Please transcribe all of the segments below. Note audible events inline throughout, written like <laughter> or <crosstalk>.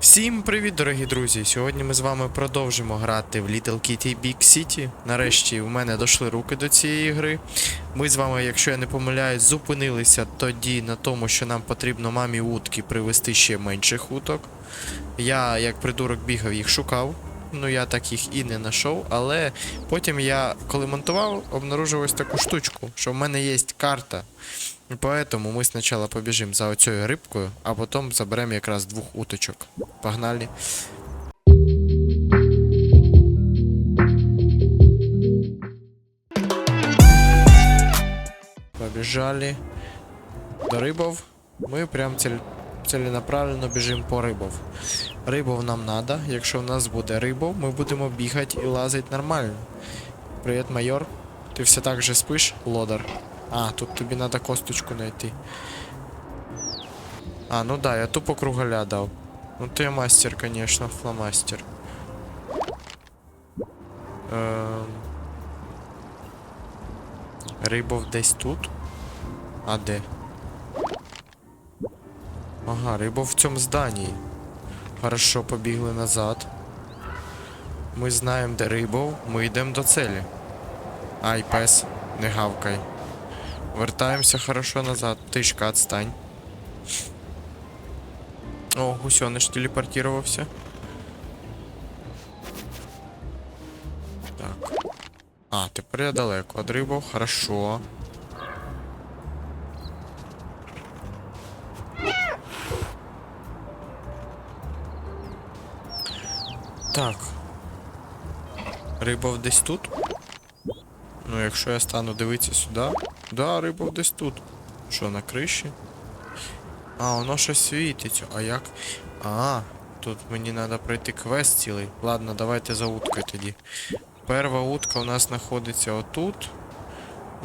Всім привіт, дорогі друзі! Сьогодні ми з вами продовжимо грати в Little Kitty Big City. Нарешті у мене дошли руки до цієї гри. Ми з вами, якщо я не помиляюсь, зупинилися тоді на тому, що нам потрібно мамі утки привезти ще менших уток. Я, як придурок, бігав їх шукав. Ну, я так їх і не знайшов, але потім я, коли монтував, обнаружив ось таку штучку, що в мене є карта. І Поэтому ми спочатку побіжимо за оцею рибкою, а потім заберемо якраз двох уточок. Погнали. Побіжали до рибов. Ми прям цель... целенаправленно біжимо по рибов. Рибов нам надо. Якщо в нас буде рибов, ми будемо бігати і лазити нормально. Привіт, майор. Ти все так же спиш, лодар? А, тут тобі треба косточку знайти. А, ну да, я тупо кругаля дав. Ну ти мастер, конечно, фломастер. Ем... Рибов десь тут? А де? Ага, рибов в цьому зданні. Хорошо, побігли назад. Ми знаємо, де рибов, ми йдемо до целі. Ай, пес, не гавкай. Вертаємося хорошо назад. Тишка, отстань. О, гусеныш телепортировался. Так. А, тепер я далеко від рибов, хорошо. Так. Рибов десь тут? Ну, якщо я стану дивитися сюди. Да, рибов десь тут. Що, на криші? А, воно щось світить. А як? А, тут мені треба пройти квест цілий. Ладно, давайте за уткою тоді. Перша утка у нас знаходиться отут.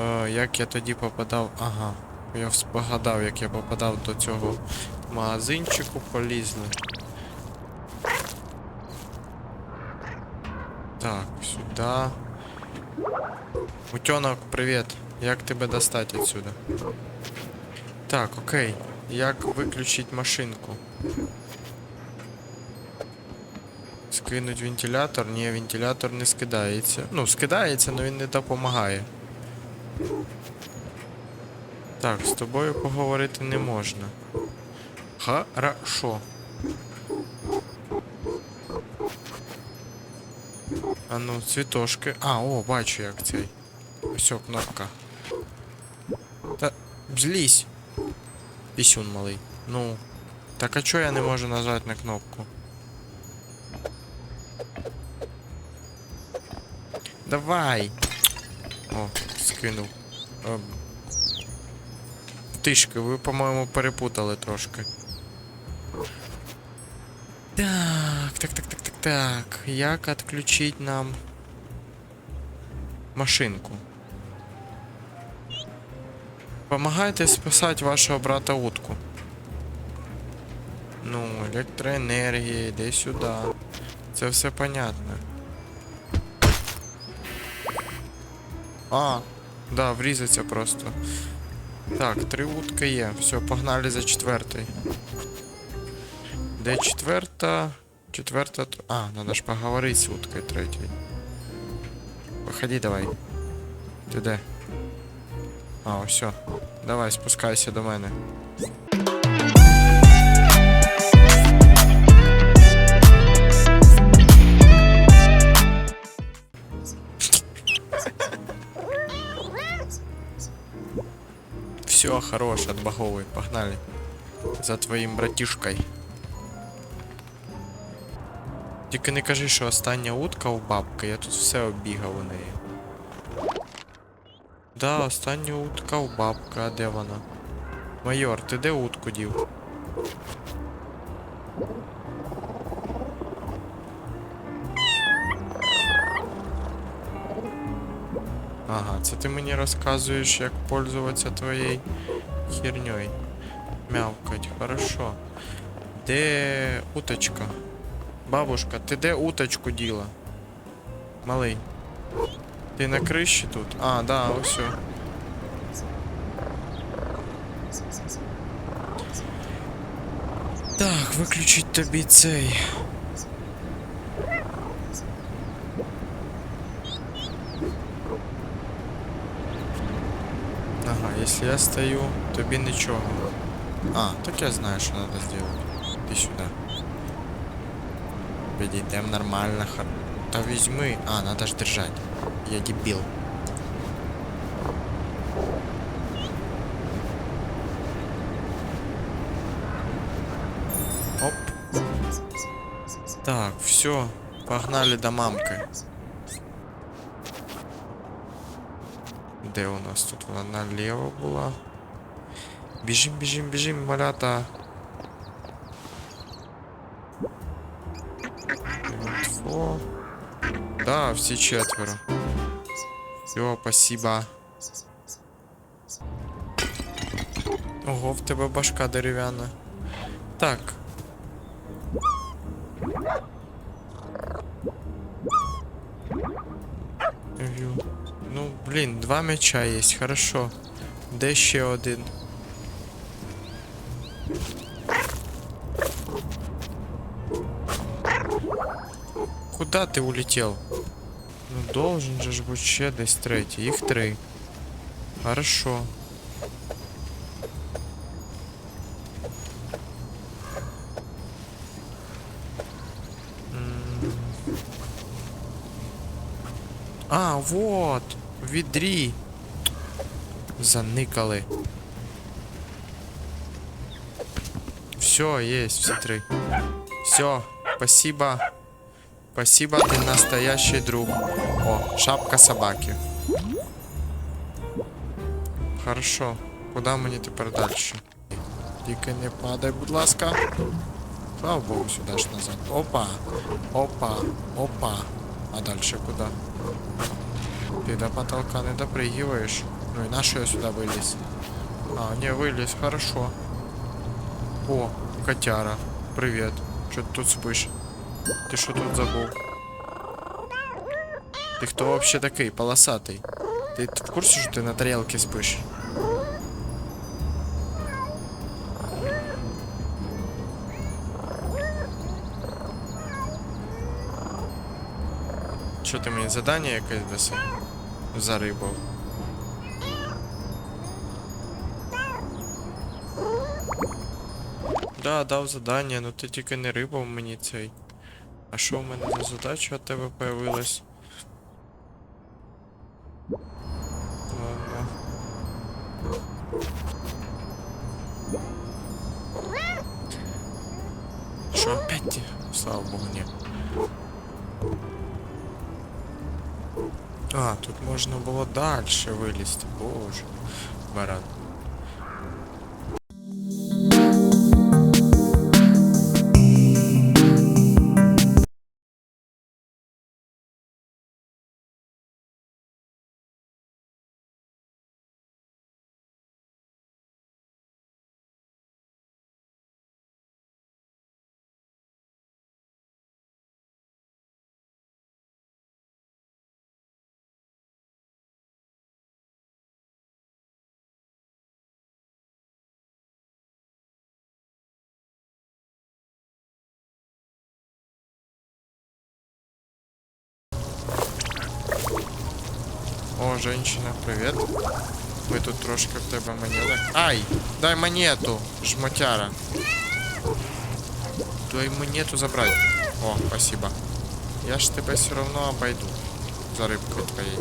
Е, як я тоді попадав. Ага. Я спогадав, як я попадав до цього магазинчику, полізли. Так, сюди. Утенок, привіт. Як тебе достати отсюда? Так, окей. Як виключити машинку? Скинуть вентилятор? Ні, вентилятор не скидається. Ну, скидається, але він не допомагає. Так, з тобою поговорити не можна. Хорошо. А ну, цвітошки. А, о, бачу як цей. О, кнопка. Та злізь. Пісюн малий. Ну. Так а чого я не можу нажати на кнопку? Давай! О, скинув. Ем. Тишки, ви, по-моєму, перепутали трошки. Так, так, так, так, так, так. Як відключити нам машинку? Помагайте спасати вашого брата утку. Ну, електроенергія, йди сюди. Це все понятно. А, да, врізаться просто. Так, три утки є. Все, погнали за четвертий. Де четверта? Четверта. т- А, надо ж поговорити з уткою третьою. Виходи давай. Ти де? А, ось. все. Давай, спускайся до мене. Все, хорош, отбаговывай, погнали. За твоїм братішкой. Тільки не кажи, що остання утка у бабки, я тут все оббігав у неї. Да, остання утка у бабки, а де вона? Майор, ти де утку дів? Ага, це ти мені розказуєш, як пользуватися твоєю херньою. Мявкать, хорошо. Де уточка? Бабушка, ти де уточку діла? Малий. Ти на криші тут? А, да, ось. о. Так, виключить тобі цей. Ага, если я стою, тобі нічого. А, так я знаю, що надо сделать. Иди сюда. Підійдем нормально. хор- Та візьми. А, надо ж держать. Я дебил. Оп. Так, все, погнали до мамки. Де у нас тут вона наліво була? Біжим, біжим, біжим, малята. Да, всі четверо. Все, спасибо. Ого, в тебе башка дерев'яна. Так. Вю. Ну, блін, два м'яча є, хорошо. Де ще один? Куда ти улетел? Должен же ж бути ще десь третій. Їх три. Хорошо. А, вот. В відрі. Заникали. Все, есть все три. Все, спасибо. Спасибо, ты настоящий друг. О, шапка собаки. Хорошо. Куда мені тепер далі? Тільки не падай, будь ласка. Слава Богу, сюди ж назад. Опа. Опа. Опа. А дальше куда? Ты до потолка не допрыгиваешь. Ну и на что я сюда вылез? А, не вылез, хорошо. О, котяра. Привет. Что ты тут спишь? Ты что тут забыл? Ты кто вообще такой, полосатый? Ты в курсе, что ты на тарелке спишь? Що ти мені задання якесь даси? За рибу. Да, дав задання, ну ти тільки не рибав мені цей. А що в мене за задача від тебе появилась? Ладно. Що опять? Слава богу, ні. А, тут можна було далі вилізти. Боже. Баран. О, женщина, привіт. Ми тут трошки в тебе маніли. Ай! Дай монету, жмотяра. Дай монету забрать. О, спасибо. Я ж тебе все равно обойду. За рыбкой твоей.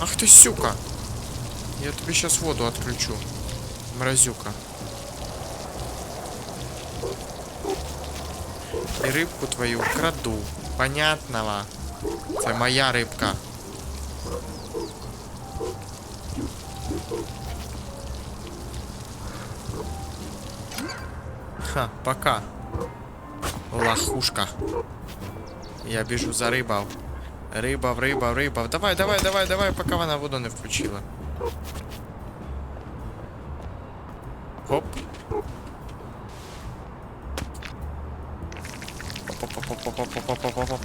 Ах ты сюка! Я тебе сейчас воду отключу. Мразюка. И рыбку твою краду. Понятного. Це моя рибка. Ха, пока. Лохушка. Я біжу за рибав. Рибав, рибав, рибав. Давай, давай, давай, давай, поки вона воду не включила.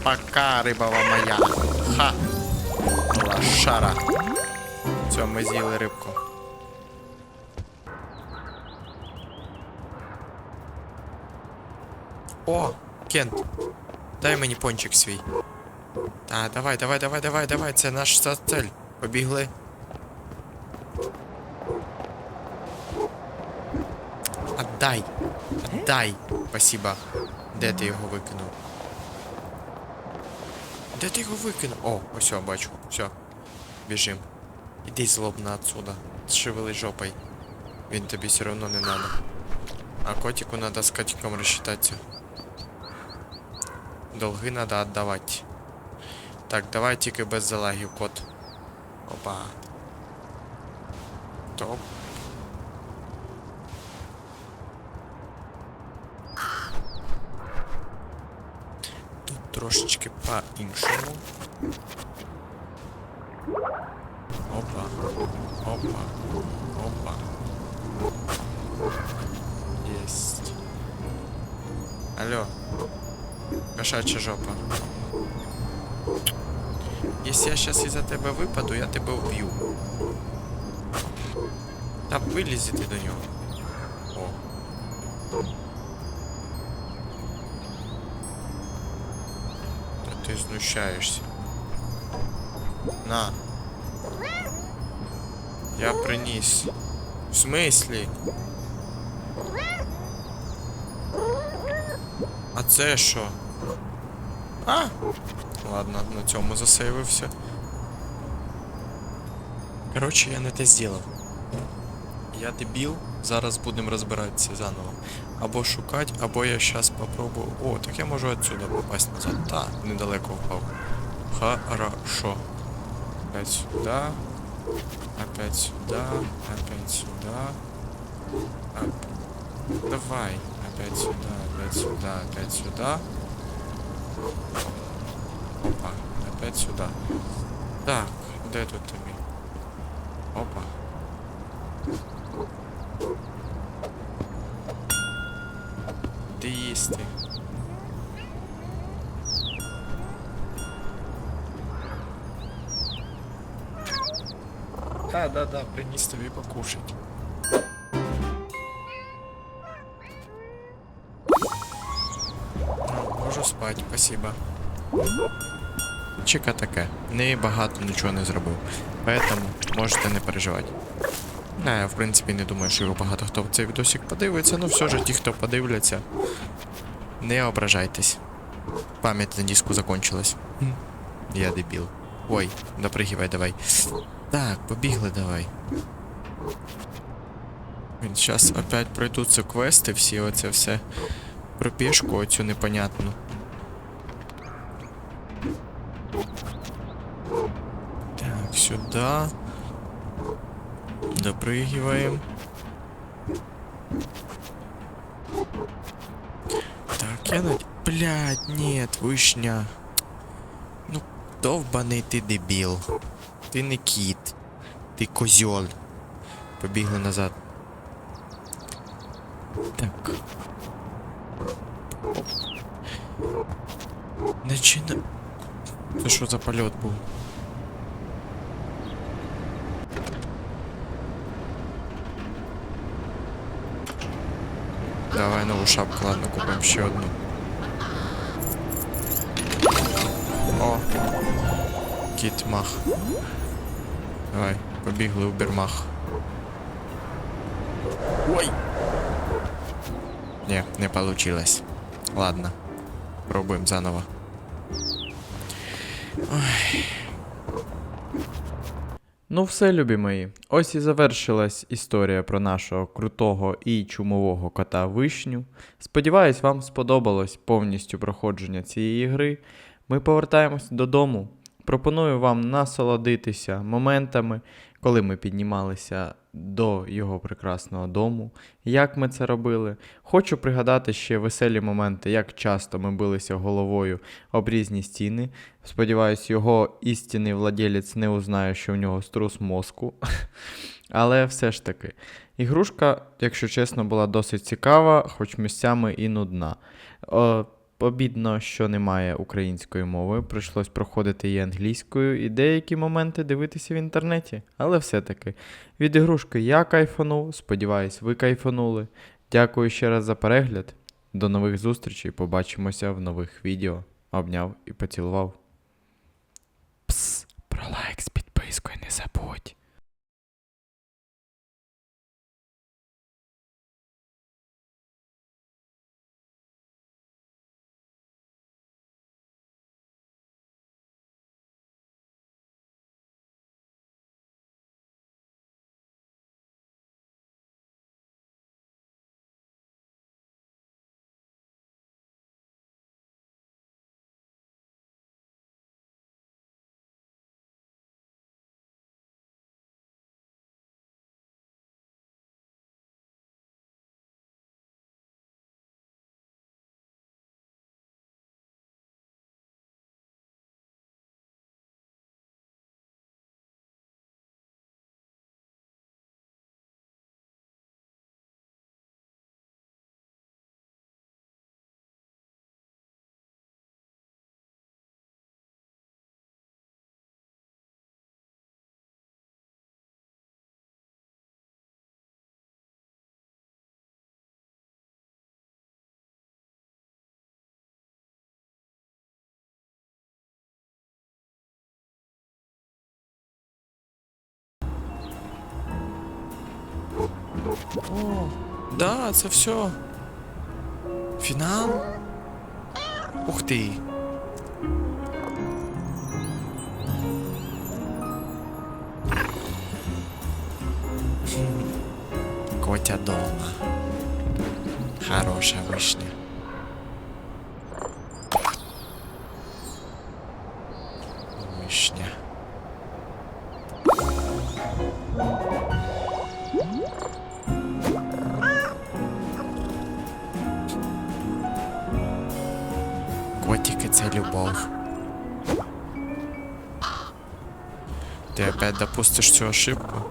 Пока, рибова моя. Ха! Лошара. Все, ми з'їли рибку. О, Кент. Дай мені пончик свій. Та, давай, давай, давай, давай, давай, це наш цель. Побігли. Отдай. Отдай. Спасибо. Де ти його викинув? Де ти його викинув? О, ось я бачу. Все. Біжим. Іди злобно отсюда. Шевели жопой. Він тобі все одно не надо. А котику надо с котиком рассчитаться. Долги надо отдавать. Так, давай тільки без залагів, кот. Опа. Топ. трошечки по-іншому. Опа. Опа. Опа. Есть. Алло. Кошачья жопа. Если я сейчас из-за тебя выпаду, я тебя убью. Та вилізі ти до нього. Та ти знущаєшся. На. Я приніс. В смислі? А це що? А? Ладно, на цьому засейвився. Коротше, я не те зробив. Я дебіл, Зараз будемо розбиратися заново. Або шукати, або я зараз попробую. О, так я можу отсюда попасть назад. Та, недалеко впав. Хорошо. Опять сюда. Опять сюда. Опять сюда. Оп. Давай. Опять сюда, опять сюда, опять сюда. Опа, опять сюда. Так, де тут тобі? Опа. Де їсти? Да, да, да, приніс тобі покушать. Ну, можу спати, спасибо. Чека таке. Не багато нічого не зробив. Поэтому можете не переживати. Не, в принципі не думаю, що його багато хто в цей відосик подивиться, ну все ж ті, хто подивляться. Не ображайтесь. Пам'ять на диску закончилась. Я дебіл. Ой, допригівай давай. Так, побігли давай. Зараз опять пройдуться квести, всі оце все. Пробіжку оцю непонятну. Так, сюда. Допрыгиваем. Так, я на... Блядь, нет, вишня. Ну, довбаний ти дебіл. Ти не кіт. Ти козьол. Побігли назад. Так. Оп. Начина... Це що за польот був? Давай нову шапку, ладно, купимо ще одну. О! Кіт мах. Давай, побігли у бірмах. Ой! Не, не получилось. Ладно. Пробуем заново. Ну все, любі мої. Ось і завершилась історія про нашого крутого і чумового кота вишню. Сподіваюсь, вам сподобалось повністю проходження цієї гри. Ми повертаємось додому. Пропоную вам насолодитися моментами, коли ми піднімалися до його прекрасного дому, як ми це робили. Хочу пригадати ще веселі моменти, як часто ми билися головою об різні стіни. Сподіваюсь, його істинний владелець не узнає, що в нього струс мозку. <laughs> Але все ж таки, ігрушка, якщо чесно, була досить цікава, хоч місцями і нудна. Обідно, що немає української мови, прийшлось проходити її англійською і деякі моменти дивитися в інтернеті. Але все-таки від ігрушки я кайфанув, сподіваюсь, ви кайфанули. Дякую ще раз за перегляд До нових зустрічей, побачимося в нових відео. Обняв і поцілував. Пс, про лайк з підпискою не забудь. О, да, це все. Фінал. Ух ти. Котя дома. Хороша вишня. Котики це любов. Ти опять допустиш цю ошибку?